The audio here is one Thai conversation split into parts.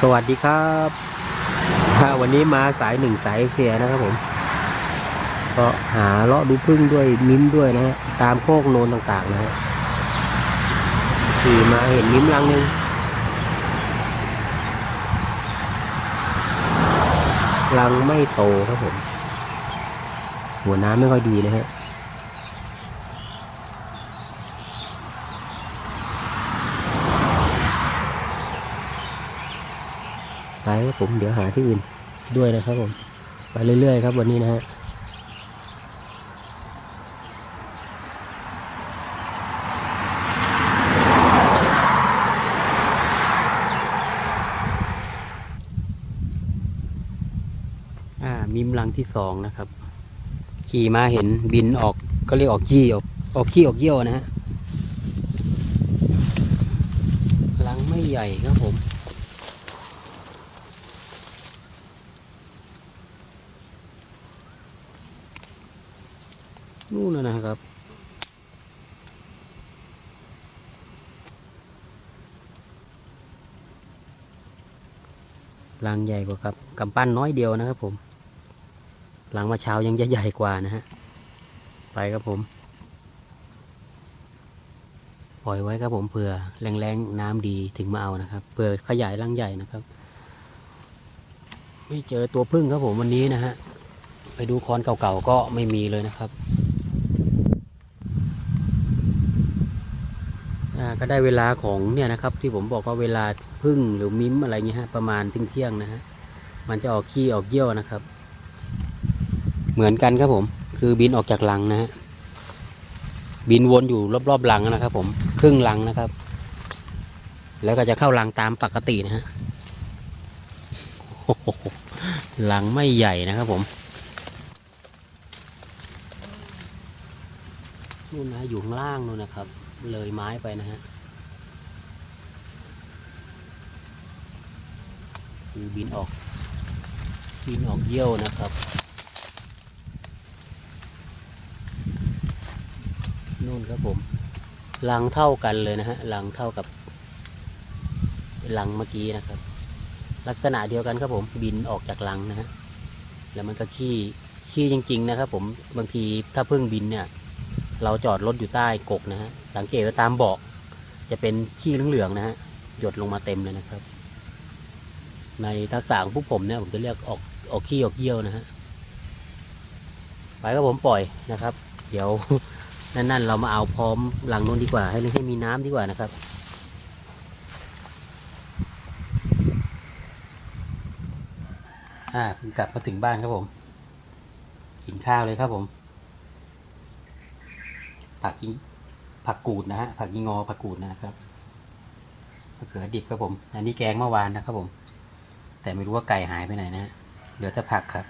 สวัสดีครับถ้าวันนี้มาสายหนึ่งสายเสียนะครับผม ก็หาเลาะดูพึ่งด้วยมิ้มด้วยนะฮะตามโคกโนนต่างๆนะฮะขี่มาเห็นมิ้มลังหนึงลังไม่โตครับผม หัวน้ำไม่ค่อยดีนะฮะ ไปครับผมเดี๋ยวหาที่อื่นด้วยนะครับผม ไปเรื่อยๆครับวันนี้นะฮะมิมลังที่สองนะครับ ขี่มาเห็นบินออกก็เรียกออกยี่ออกออกขี้ออกเยี่ยวนะฮะลังไม่ใหญ่ครับผม นู่นนะครับลังใหญ่กว่าครับกำปั้นน้อยเดียวนะครับผม หลังมาเช้ายังจะใหญ่กว่านะฮะ ไปครับผม ปล่อยไว้ครับผมเผื่อแรงๆน้ำดีถึงมาเอานะครับ เผื่อขยายรังใหญ่นะครับ ไม่เจอตัวพึ่งครับผมวันนี้นะฮะ ไปดูคอนเก่าๆก็ไม่มีเลยนะครับอ่า ก็ได้เวลาของเนี่ยนะครับ ที่ผมบอกว่าเวลาพึ่งหรือมิ้มอะไรเงี้ยฮะประมาณเที่ยงนะฮะมันจะออกขี้ออกเยี่ยวนะครับ เหมือนกันครับผม คือบินออกจากรังนะฮะบินวนอยู่รอบๆรังนะครับ ผมครึ่งรังนะครับ แล้วก็จะเข้ารังตามปกตินะฮะหรังไม่ใหญ่นะครับผมนู่นนะอยู่ข้างล่างนู่นนะครับ เลยไม้ไปนะฮะคือบินออก บินออกเยี่ยวนะครับนู่นครับผมรังเท่ากันเลยนะฮะรังเท่ากับรังเมื่อกี้นะครับ ลักษณะเดียวกันครับผมบินออกจากรังนะฮะแล้วมันก็ขี้ขี้จริง ๆ นะครับ ผมบางทีถ้าเพิ่งบินเนี่ย เราจอดรถอยู่ใต้กกนะฮะ สังเกตว่าตามเบาะจะเป็นขี้เหลืองๆนะฮะ หยดลงมาเต็มเลยนะครับ ในทักษะของพวกผมเนี่ยผมจะเรียกออกออกขี้ออกเยี่ยวนะฮะ ไปก็ผมปล่อยนะครับ เดี๋ยวนั่นๆ เรามาเอาพร้อมหลังนู้นดีกว่า ให้ให้มีน้ำดีกว่านะครับอ่ากลับมาถึงบ้านครับผม กินข้าวเลยครับผม ผักอีผักกูดนะฮะผักยีงอผักกูดนะครับมะเขือดิบครับผม อันนี้แกงเมื่อวานนะครับผม แต่ไม่รู้ว่าไก่หายไปไหนนะเหลือแต่ผักครับ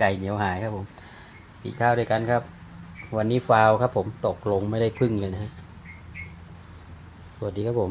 ไก่เหนียวหายครับผมกินข้าวด้วยกันครับ วันนี้ฟาวครับผมตกลงไม่ได้พึ่งเลยนะฮะสวัสดีครับผม